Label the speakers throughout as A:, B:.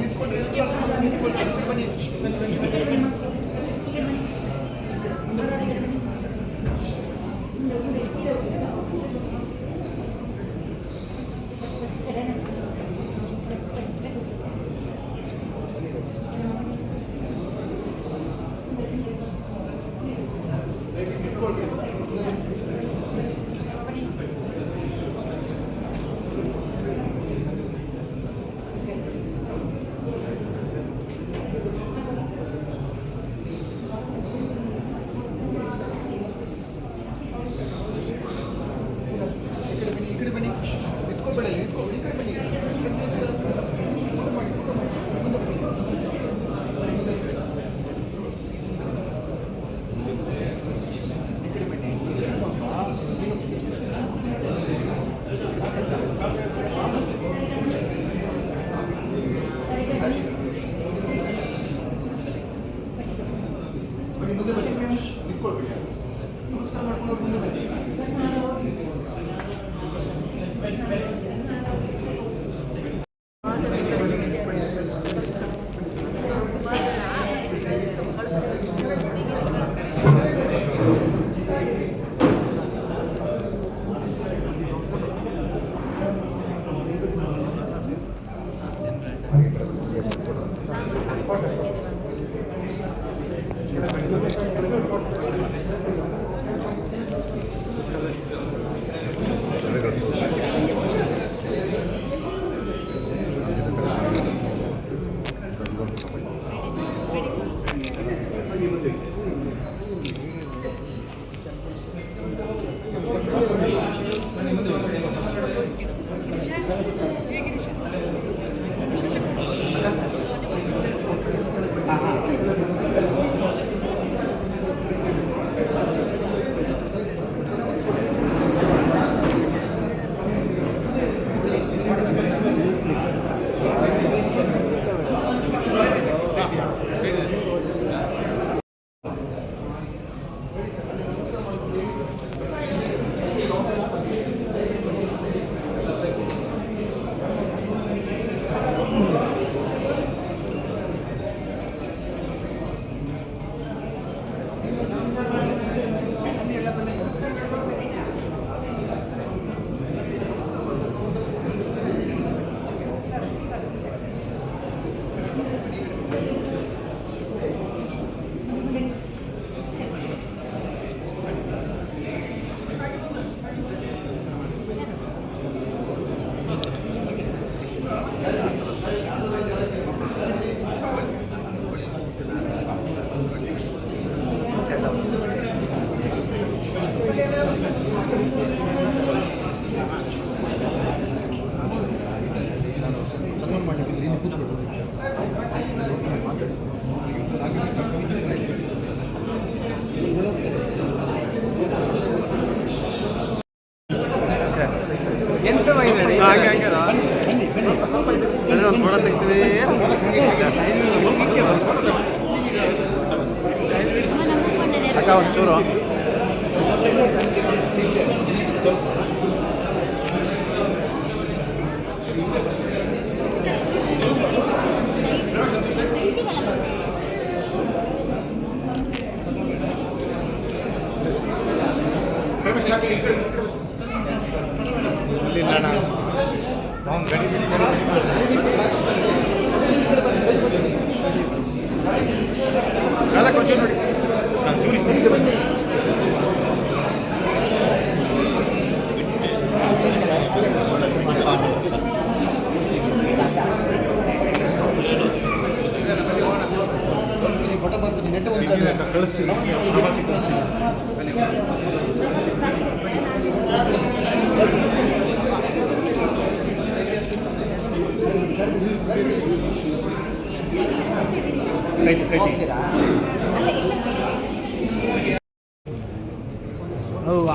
A: Thank you. Thank you. ಎಲ್ಲ ಬಂದ এটা অঞ্চল Cada
B: continuo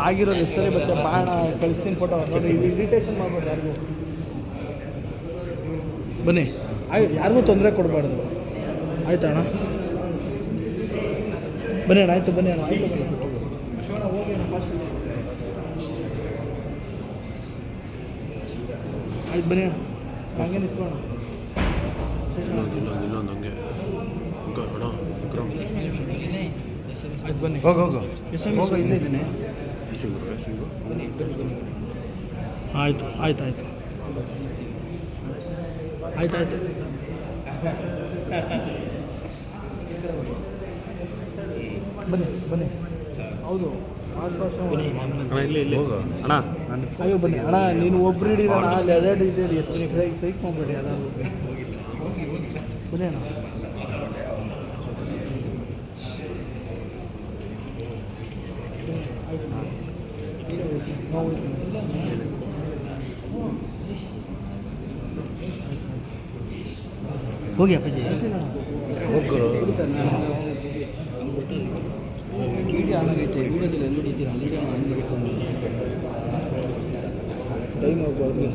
B: ಆಗಿರೋದು ಹೆಸರಿ ಬರ್ತಾರೆ ಬಾಣ ಕಳಿಸ್ತೀನಿ ಫೋಟೋ ನೋಡಿ ಇರಿಟೇಷನ್ ಮಾಡ್ಬೋದು ಯಾರಿಗೂ ಬನ್ನಿ ಆಯ್ತು ಯಾರಿಗೂ ತೊಂದರೆ ಕೊಡಬಾರ್ದು ಆಯ್ತಾ ಅಣ್ಣ ಬನ್ನಿ ಅಣ್ಣ ಆಯಿತು ಬನ್ನಿ ಅಣ್ಣ ಆಯಿತು ಆಯ್ತು ಬನ್ನಿ ಅಣ್ಣ ಹಂಗೆ ನಿಂತ್ಕೋಣ
C: ಇನ್ನೊಂದು ಇನ್ನೊಂದು ಇನ್ನೊಂದು ಹಂಗೆ
B: ಆಯ್ತು ಬನ್ನಿ
A: ಹೋಗು ಹೋಗು.
B: ಹೋಗು ಇಲ್ಲೇ ಇದ್ದೀನಿ. ಆಯಿತು ಆಯ್ತು ಆಯಿತು. ಆಯ್ತು ಆಯ್ತು. ಬನ್ನಿ ಬನ್ನಿ. ಹೌದು.
A: ಹೋಗು. ಅಣ್ಣ. ನಾನು
B: ಅಯ್ಯೋ ಬನ್ನಿ. ಅಣ್ಣ ನೀನು ಒಬ್ರು ಹಿಡೀರಣ್ಣ ಅಲ್ಲಿ ಎರಡು ಇದೆ ಎತ್ತು ಸೈಕ್ ಸೈಕ್ ಮಾಡ್ಬೇಡಿ ಅದಾದ್ರು ಬನ್ನಿ ಅಣ್ಣ. ಹೋಗಿ ಅಪ್ಪಾಜಿ
A: ಹೋಗು
B: ಸರ್ ನಾನು ವಿಡಿಯೋ ಆನ್ ಆಗೈತೆ ವಿಡಿಯೋದಲ್ಲಿ ಎಲ್ಲಿ ಹಿಡಿತೀರಾ ಅಲ್ಲಿ ಟೈಮ್ ಆಗ್ಬಾರ್ದು